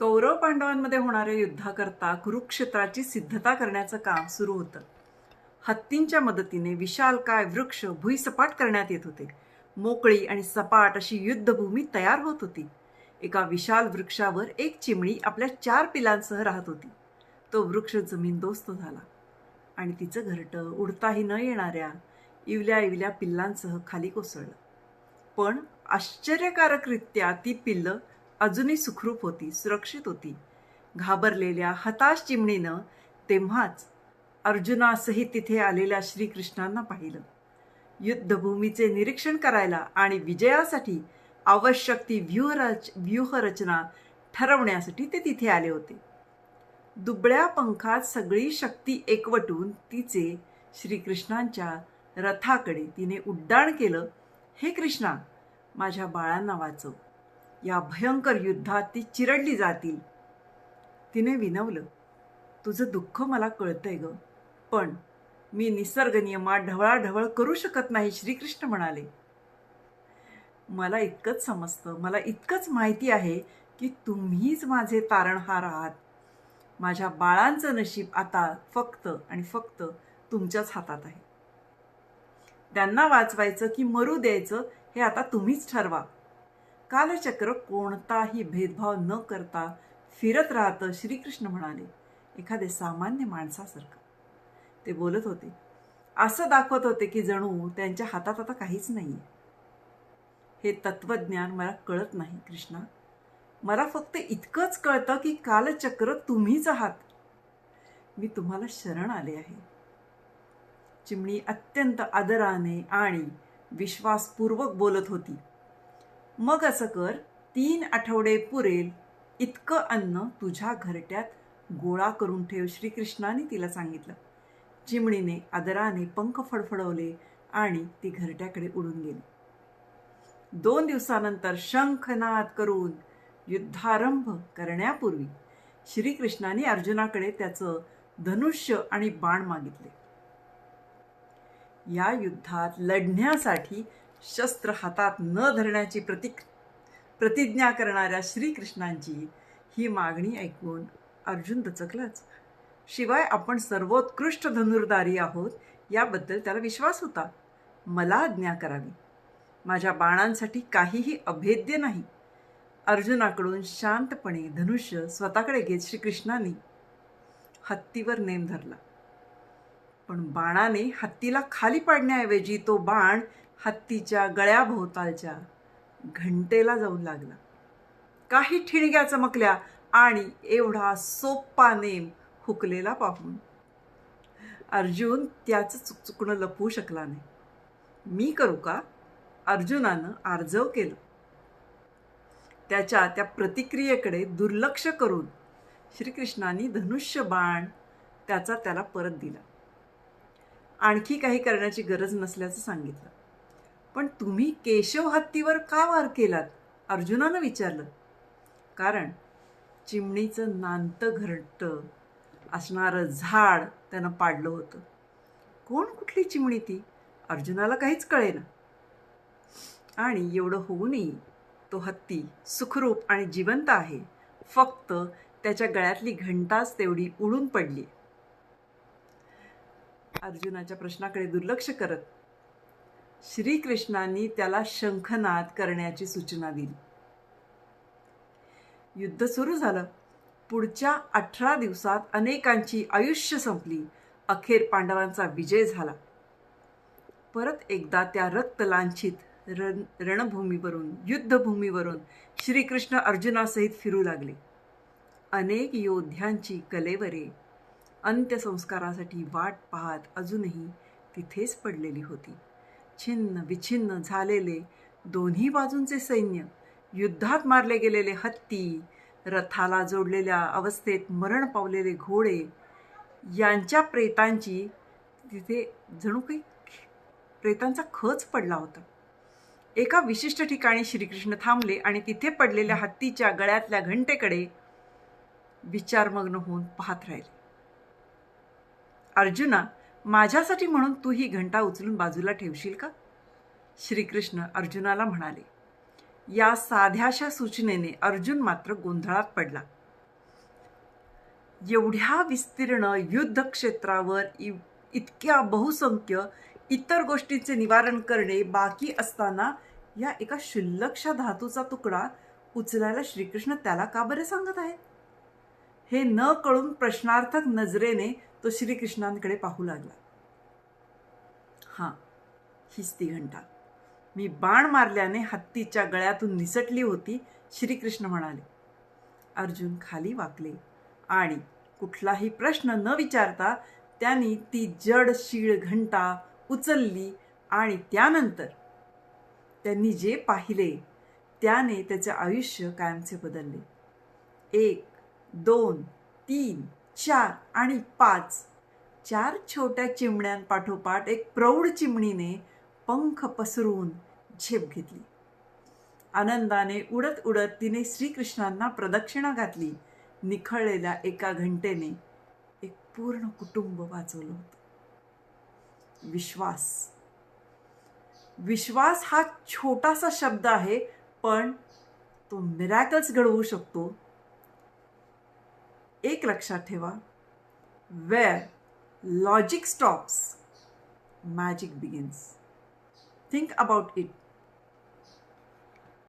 कौरव पांडवांमध्ये होणाऱ्या युद्धाकरता कुरुक्षेत्राची सिद्धता करण्याचं काम सुरू होतं. हत्तींच्या मदतीने विशालकाय वृक्ष भुईसपाट करण्यात येत होते. मोकळी आणि सपाट अशी युद्धभूमी तयार होत होती. एका विशाल वृक्षावर एक चिमणी आपल्या चार पिलांसह राहत होती. तो वृक्ष जमीनदोस्त झाला. आणि तिचं घरटं उडताही न येणाऱ्या इवल्या इवल्या पिल्लांसह खाली कोसळलं. पण आश्चर्यकारकरित्या ती पिल्लं अजूनही सुखरूप होती सुरक्षित होती. घाबरलेल्या हताश चिमणीनं तेव्हाच अर्जुनासहित तिथे आलेल्या श्रीकृष्णांना पाहिलं. युद्धभूमीचे निरीक्षण करायला आणि विजयासाठी आवश्यक ती व्यूहरच व्यूहरचना ठरवण्यासाठी ते तिथे आले होते. दुबळ्या पंखात सगळी शक्ती एकवटून तिचे श्रीकृष्णांच्या रथाकडे तिने उड्डाण केलं हे कृष्णा माझ्या बाळांना वाचव. या भयंकर युद्धात ती चिरडली जातील. तिने विनवलं तुझं दुःख मला कळतंय ग पण मी निसर्ग नियमात ढवळाढवळ करू शकत नाही श्रीकृष्ण म्हणाले. मला इतकंच समजतं मला इतकंच माहिती आहे की तुम्हीच माझे तारणहार आहात. माझ्या बाळांचं नशीब आता फक्त आणि फक्त तुमच्याच हातात आहे. त्यांना वाचवायचं की मरू द्यायचं हे आता तुम्हीच ठरवा. कालचक्र कोणताही भेदभाव न करता फिरत राहतं श्रीकृष्ण म्हणाले एखादे सामान्य माणसासारखं. ते बोलत होते. असं दाखवत होते की जणू त्यांच्या हातात आता काहीच नाही हे तत्वज्ञान मला कळत नाही कृष्णा. मला फक्त इतकंच कळतं की कालचक्र तुम्हीच आहात. मी तुम्हाला शरण आले आहे. चिमणी अत्यंत आदराने आणि विश्वासपूर्वक बोलत होती. मग असं कर तीन आठवडे पुरेल इतकं अन्न तुझ्या घरट्यात गोळा करून ठेव श्रीकृष्णाने तिला सांगितलं. चिमणीने आदराने पंख फडफडवले आणि ती घरट्याकडे उडून गेली. दोन दिवसानंतर शंखनाद करून युद्धारंभ करण्यापूर्वी श्रीकृष्णाने अर्जुनाकडे त्याचं धनुष्य आणि बाण मागितले. या युद्धात लढण्यासाठी शस्त्र हातात न धरण्याची प्रतिक प्रतिज्ञा करणाऱ्या श्रीकृष्णांची ही मागणी ऐकून अर्जुन दचकलाच. शिवाय आपण सर्वोत्कृष्ट धनुर्धारी आहोत याबद्दल त्याला विश्वास होता. मला आज्ञा करावी. माझ्या बाणांसाठी काहीही अभेद्य नाही. अर्जुनाकडून शांतपणे धनुष्य स्वतःकडे घेत श्रीकृष्णाने हत्तीवर नेम धरला. पण बाणाने हत्तीला खाली पाडण्याऐवजी तो बाण हत्तीच्या गळ्याभोवतालच्या घंटेला जाऊन लागला. काही ठिणग्या चमकल्या आणि एवढा सोप्पा नेम हुकलेला पाहून. अर्जुन त्याचं चुकचुकणं लपवू शकला नाही. मी करू का? अर्जुनानं आर्जव केलं. त्याच्या त्या प्रतिक्रियेकडे दुर्लक्ष करून श्रीकृष्णाने धनुष्य बाण त्याचा त्याला परत दिला. आणखी काही करण्याची गरज नसल्याचं सांगितलं. पण तुम्ही केशव हत्तीवर का वार केलात? अर्जुनानं विचारलं. कारण चिमणीचं नांत घरटं असणारं झाड त्यानं पाडलं होतं. कोण कुठली चिमणी ती? अर्जुनाला काहीच कळेना. आणि एवढं होऊनही तो हत्ती सुखरूप आणि जिवंत आहे. फक्त त्याच्या गळ्यातली घंटाच तेवढी उडून पडली अर्जुनाच्या प्रश्नाकडे दुर्लक्ष करत श्रीकृष्णांनी त्याला शंखनाद करण्याची सूचना दिली. युद्ध सुरू झालं. पुढच्या अठरा दिवसात अनेकांची आयुष्य संपली. अखेर पांडवांचा विजय झाला. परत एकदा त्या रक्तलांछित रण रणभूमीवरून युद्धभूमीवरून श्रीकृष्ण अर्जुनासहित फिरू लागले. अनेक योद्ध्यांची कलेवरे अंत्यसंस्कारासाठी वाट पाहत अजूनही तिथेच पडलेली होती. छिन्न विछिन्न झालेले दोन्ही बाजूंचे सैन्य युद्धात मारले गेलेले हत्ती रथाला जोडलेल्या अवस्थेत मरण पावलेले घोडे यांच्या प्रेतांची तिथे जणू काही प्रेतांचा खच पडला होता. एका विशिष्ट ठिकाणी श्रीकृष्ण थांबले आणि तिथे पडलेल्या हत्तीच्या गळ्यातल्या घंटेकडे विचारमग्न होऊन पाहत राहिले. अर्जुना माझ्यासाठी म्हणून तू ही घंटा उचलून बाजूला ठेवशील का? श्रीकृष्ण अर्जुनाला म्हणाले. या साध्याशा सूचनेने अर्जुन मात्र गोंधळात पडला. एवढ्या विस्तीर्ण युद्ध क्षेत्रावर इ- इतक्या बहुसंख्य इतर गोष्टींचे निवारण करणे बाकी असताना या एका क्षुल्लकशा धातूचा तुकडा उचलायला श्रीकृष्ण त्याला का बरे सांगत आहेत? हे न कळून प्रश्नार्थक नजरेने तो श्रीकृष्णांकडे पाहू लागला. हां हीच ती घंटा. मी बाण मारल्याने हत्तीच्या गळ्यातून निसटली होती श्रीकृष्ण म्हणाले. अर्जुन खाली वाकले आणि कुठलाही प्रश्न न विचारता त्यांनी ती जड शीळ घंटा उचलली आणि त्यानंतर त्यांनी जे पाहिले त्याने त्याचे आयुष्य कायमचे बदलले. एक दोन तीन चार आणि पाच. चार छोट्या चिमण्यांपाठोपाठ एक प्रौढ चिमणीने पंख पसरून झेप घेतली. आनंदाने उडत उडत तिने श्रीकृष्णांना प्रदक्षिणा घातली. निखळलेल्या एका घंटेने एक पूर्ण कुटुंब वाचवलं होतं. विश्वास. विश्वास हा छोटासा शब्द आहे पण तो मिरॅकल्स घडवू शकतो. एक लक्षात ठेवा where logic stops magic begins think about it